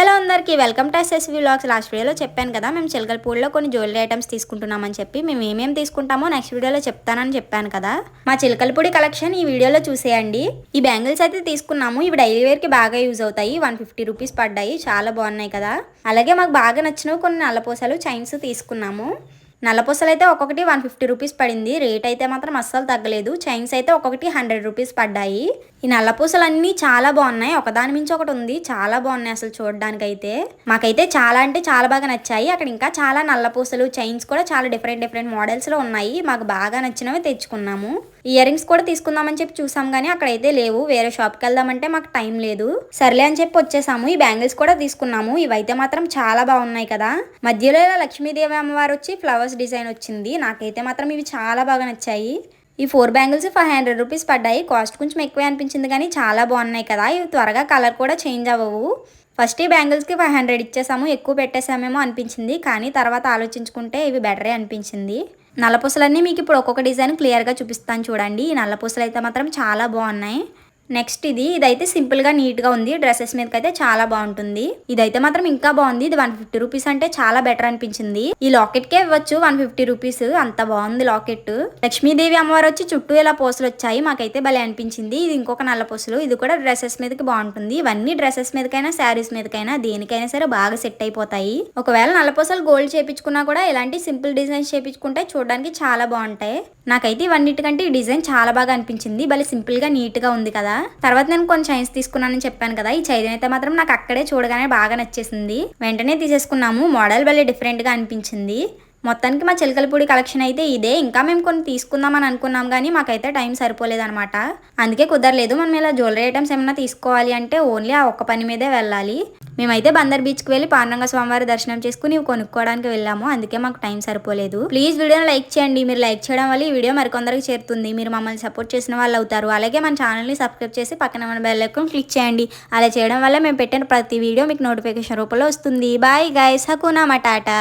Hello అందరికీ welcome to SSV vlogs last వీడియోలో చెప్పాను కదా మేము చిలకలపూడిలో కొన్ని జ్యువెలరీ ఐటమ్స్ తీసుకుంటున్నామని చెప్పి మేము ఏమేమి తీసుకుంటామో నెక్స్ట్ వీడియోలో చెప్తానని చెప్పాను కదా. మా చిలకలపూడి కలెక్షన్ ఈ వీడియోలో చూసేయండి. ఈ బ్యాంగిల్స్ అయితే తీసుకున్నాము. ఇవి డైలీ వేర్కి బాగా యూజ్ అవుతాయి. వన్ ఫిఫ్టీ రూపీస్ పడ్డాయి. చాలా బాగున్నాయి కదా. అలాగే మాకు బాగా నచ్చినవి కొన్ని నల్లపూసలు చైన్స్ తీసుకున్నాము. నల్లపూసలు అయితే ఒక్కొక్కటి వన్ ఫిఫ్టీ రూపీస్ పడింది. రేట్ అయితే మాత్రం అస్సలు తగ్గలేదు. చైన్స్ అయితే ఒక్కొక్కటి హండ్రెడ్ రూపీస్ పడ్డాయి. ఈ నల్లపూసలు అన్నీ చాలా బాగున్నాయి. ఒకదాని మించి ఒకటి ఉంది. చాలా బాగున్నాయి అసలు చూడడానికి అయితే మాకైతే చాలా అంటే చాలా బాగా నచ్చాయి. అక్కడ ఇంకా చాలా నల్లపూసలు చైన్స్ కూడా చాలా డిఫరెంట్ డిఫరెంట్ మోడల్స్లో ఉన్నాయి. మాకు బాగా నచ్చినవి తెచ్చుకున్నాము. ఇయర్ రింగ్స్ కూడా తీసుకుందామని చెప్పి చూసాం కానీ అక్కడైతే లేవు. వేరే షాప్కి వెళ్దామంటే మాకు టైం లేదు. సర్లే అని చెప్పి వచ్చేసాము. ఈ బ్యాంగిల్స్ కూడా తీసుకున్నాము. ఇవైతే మాత్రం చాలా బాగున్నాయి కదా. మధ్యలో ఇలా లక్ష్మీదేవి అమ్మవారు వచ్చి ఫ్లవర్స్ డిజైన్ వచ్చింది. నాకైతే మాత్రం ఇవి చాలా బాగా నచ్చాయి. ఈ four bangles five hundred rupees పడ్డాయి. కాస్ట్ కొంచెం ఎక్కువే అనిపించింది కానీ చాలా బాగున్నాయి కదా. ఇవి త్వరగా కలర్ కూడా చేంజ్ అవ్వవు. ఫస్ట్ ఈ బ్యాంగిల్స్కి ఫైవ్ హండ్రెడ్ ఇచ్చేసాము. ఎక్కువ పెట్టేసామేమో అనిపించింది కానీ తర్వాత ఆలోచించుకుంటే ఇవి బెటరే అనిపించింది. నల్లపూసలన్నీ మీకు ఇప్పుడు ఒక్కొక్క డిజైన్ క్లియర్గా చూపిస్తాను చూడండి. ఈ నల్లపూసలు అయితే మాత్రం చాలా బాగున్నాయి. నెక్స్ట్ ఇది ఇదైతే సింపుల్గా నీట్గా ఉంది. డ్రెస్సెస్ మీదకి అయితే చాలా బాగుంటుంది. ఇదైతే మాత్రం ఇంకా బాగుంది. ఇది వన్ ఫిఫ్టీ రూపీస్ అంటే చాలా బెటర్ అనిపించింది. ఈ లాకెట్కే ఇవ్వచ్చు వన్ ఫిఫ్టీ రూపీస్. అంత బాగుంది లాకెట్ లక్ష్మీదేవి అమ్మవారు వచ్చి చుట్టూ ఇలా పూసలు వచ్చాయి. మాకైతే భలే అనిపించింది. ఇది ఇంకొక నల్ల పూసలు. ఇది కూడా డ్రెస్సెస్ మీదకి బాగుంటుంది. ఇవన్నీ డ్రెస్సెస్ మీదకైనా శారీస్ మీదకైనా దేనికైనా సరే బాగా సెట్ అయిపోతాయి. ఒకవేళ నల్ల పూసలు గోల్డ్ చేపించుకున్నా కూడా ఇలాంటి సింపుల్ డిజైన్స్ చేపించుకుంటే చూడడానికి చాలా బాగుంటాయి. నాకైతే ఇవన్నిటికంటే ఈ డిజైన్ చాలా బాగా అనిపించింది. భలే సింపుల్గా నీట్గా ఉంది కదా. తర్వాత నేను కొన్ని చైన్స్ తీసుకున్నానని చెప్పాను కదా. ఈ చైన్ అయితే మాత్రం నాకు అక్కడే చూడగానే బాగా నచ్చేసింది. వెంటనే తీసేసుకున్నాము. మోడల్ భలే డిఫరెంట్గా అనిపించింది. మొత్తానికి మా చిలకలపూడి కలెక్షన్ అయితే ఇదే. ఇంకా మేము కొన్ని తీసుకుందామని అనుకున్నాం కానీ మాకైతే టైం సరిపోలేదన్నమాట. అందుకే కుదరలేదు. మనం ఇలా జ్యువెలరీ ఐటమ్స్ ఏమైనా తీసుకోవాలి అంటే ఓన్లీ ఆ ఒక్క పని మీదే వెళ్ళాలి. మేమైతే బందర్ బీచ్కి వెళ్ళి పాండంగ స్వామివారి దర్శనం చేసుకుని కొనుక్కోవడానికి వెళ్ళాము. అందుకే మాకు టైం సరిపోలేదు. ప్లీజ్ వీడియోని లైక్ చేయండి. మీరు లైక్ చేయడం వల్ల ఈ వీడియో మరికొందరికి చేరుతుంది. మీరు మమ్మల్ని సపోర్ట్ చేసిన వాళ్ళు అవుతారు. అలాగే మన ఛానల్ని సబ్స్క్రైబ్ చేసి పక్కన మన బెల్ ఐకాన్ క్లిక్ చేయండి. అలా చేయడం వల్ల మేము పెట్టిన ప్రతి వీడియో మీకు నోటిఫికేషన్ రూపంలో వస్తుంది. Bye guys హకునా matata